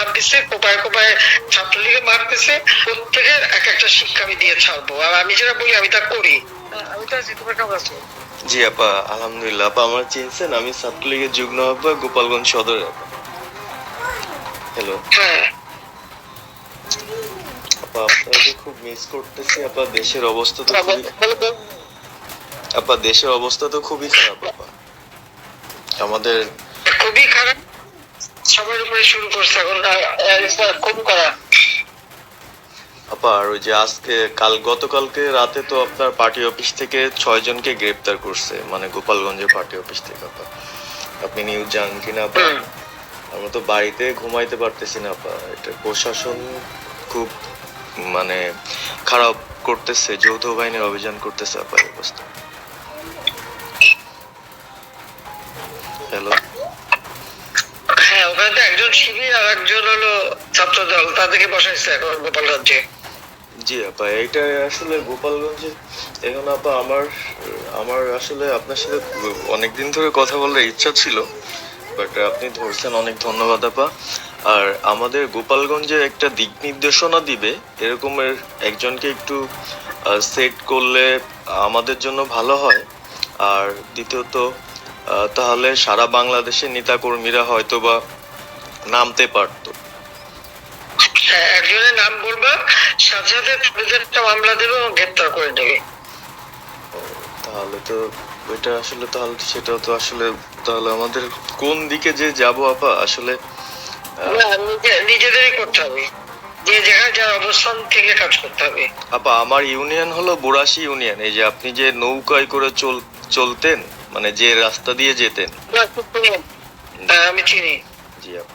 হাত দিচ্ছে কোপায় কোপায় ছাত্রলীগে মারতেছে প্রত্যেকের এক একটা শিক্ষা আমি দিয়ে ছাড়বো। আর আমি যেটা বলি আমি তা করি। আমি তো আছি তোমার কেমন আছো। জি আপা আলহামদুলিল্লাহ। আপা আমার চিনছেন আমি ছাত্রলীগের যুগ্ম আহ্বায়ক গোপালগঞ্জ সদরে আপা। হ্যালো হ্যাঁ। আপা আপনাকে খুব মিস করতেছি আপা দেশের অবস্থা তো খুবই। আপা দেশের অবস্থা তো খুবই খারাপ আপা। আমাদের খুবই খারাপ। সবার উপরে শুরু করছে এখন আহ, করা। আপা আর ওই যে আজকে কাল গতকালকে রাতে তো আপনার পার্টি অফিস থেকে ছয় জনকে গ্রেপ্তার করছে মানে গোপালগঞ্জের পার্টি অফিস থেকে আপা। আপনি নিউজ জানেন কিনা আপা? আমরা তো বাড়িতে ঘুমাইতে পারতেছি না আপা। এটা প্রশাসন খুব মানে খারাপ করতেছে যৌথ বাহিনীর অভিযান করতেছে আপা অবস্থা। হ্যালো হ্যাঁ শিবির আর একজন হলো ছাত্র দল তাদেরকে বসাইছে এখন গোপালগঞ্জে। জি আপা, এইটা আসলে গোপালগঞ্জে, এখন আপা আমার আমার আসলে আপনার সাথে অনেকদিন ধরে কথা বলার ইচ্ছা ছিল বাট আপনি ধরছেন, অনেক ধন্যবাদ আপা। আর আমাদের গোপালগঞ্জে একটা দিক নির্দেশনা দিবে, এরকমের একজনকে একটু সেট করলে আমাদের জন্য ভালো হয়। আর দ্বিতীয়ত তাহলে সারা বাংলাদেশের নেতাকর্মীরা হয়তো বা নামতে পারতো। হ্যাঁ একজনের নাম বলবা সাথে সাথে মামলা দেবে এবং গ্রেপ্তার করে নেবে। তাহলে তো ওইটা আসলে তাহলে তো সেটাও তো আসলে তাহলে আমাদের কোন দিকে যে যাব আপা? আসলে নিজেদেরই করতে হবে। যে জায়গায় যার অবস্থান থেকে কাজ করতে হবে। আপা আমার ইউনিয়ন হলো বুড়াশি ইউনিয়ন। এই যে আপনি যে নৌকায় করে চল চলতেন মানে যে রাস্তা দিয়ে যেতেন। আমি চিনি। জি আপা।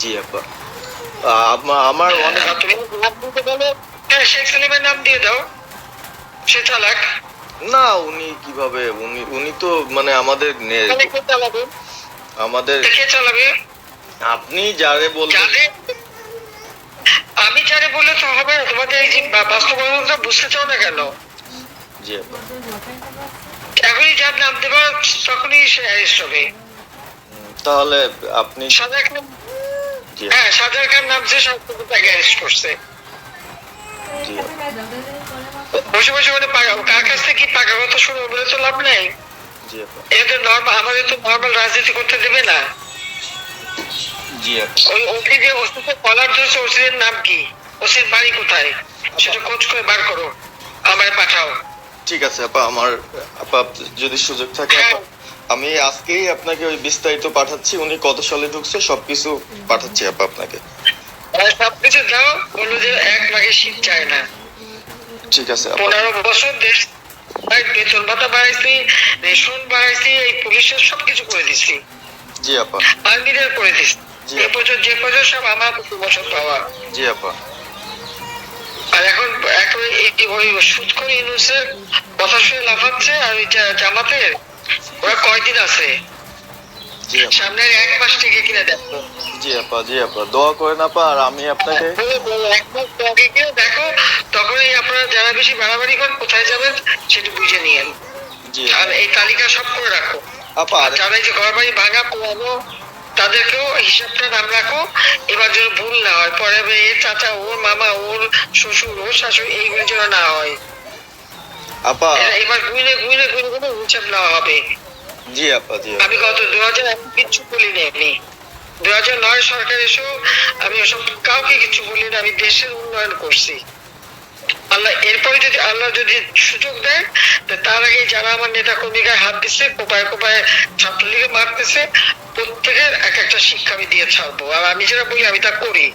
জি আপা আমার অনেক হ্যাঁ শেখ সালিমের নাম দিয়ে দাও সে চালাক না উনি কীভাবে? উনি উনি তো মানে আমাদের আমাদের কে চালাবে? আপনি যারে বলবেন আমি যারে বললে তো হবে তোমাদের এই যে বাস্তবতা বুঝতে চাও না কেন? জি আপা এখনই যার নাম দেবো তখনই সে হবে তাহলে আপনি জি হ্যাঁ সাজার খান নামছে সব তাকে অ্যারেস্ট করছে। বসে বসে মানে কার কাছ থেকে পাকা কথা শুনব বলে তো লাভ নেই। এদের নর্মাল আমাদের তো নর্মাল রাজনীতি করতে দেবে না। ওই ওসি যে ওসিকে কলার ধরছে ওসির নাম কি? ওসির বাড়ি কোথায়? সেটা খোঁজ করে বার করো আমায় পাঠাও। ঠিক আছে আপা আমার আপা যদি সুযোগ থাকে আপা, আমি আজকেই আপনাকে ওই বিস্তারিত পাঠাচ্ছি উনি কত সালে ঢুকছে সবকিছু পাঠাচ্ছি আপা আপনাকে সবকিছু দাও বলল যে এক মাঘে শীত চায় না ঠিক আছে পনেরো বছর দেশ ভাই বেতন ভাতা বাড়াইছি রেশন বাড়াইছি এই পুলিশের সবকিছু করে দিছি জি আপা আর্মিদের করে দিছি। এ বছর যে বছর সব আমার বছর পাওয়া জি আপা আর এখন এখন এই- ওই সুদ করে ইউনুসের কথা শুনে লাফাচ্ছে আর ওই জা- জামাতের ওরা কয়দিন আছে? সামনের এক মাস থেকে কিনে দেখো জি আপা জি আপা। দোয়া করেন আপা আর আমি আপনাকে এক মাস আগে দেখো তখনই আপনারা যারা বেশি বাড়াবাড়ি করেন কোথায় যাবেন সেটা বুঝে নিয়েন। জি আর এই তালিকা সব করে রাখো। আপা যারা এই যে ঘর বাড়ি ভাঙা পোড়ানো তাদেরকেও হিসাবটা নাম রাখো। এবার যেন ভুল না হয় পরে চাচা ওর মামা ওর শ্বশুর ওর শাশুড়ি এইগুলো যেন না হয়। আপা। এবার গুইলে গুইলে গুইলে গুইলে হিসাব নেওয়া হবে। জি আপা জি আমি গত দু হাজার কিচ্ছু বলিনি আমি। দু হাজার নয় সরকার এসেও আমি ওসব কাউকে কিছু বলিনি আমি দেশের উন্নয়ন করছি। আল্লাহ এরপরে যদি আল্লাহ যদি সুযোগ দেয় তার আগে যারা আমার নেতা কর্মীকে হাত দিচ্ছে কোপায় কোপায় ছাত্রলীগে মারতেছে প্রত্যেকের এক একটা শিক্ষা আমি দিয়ে ছাড়বো। আর আমি যেটা বলি আমি তা করি।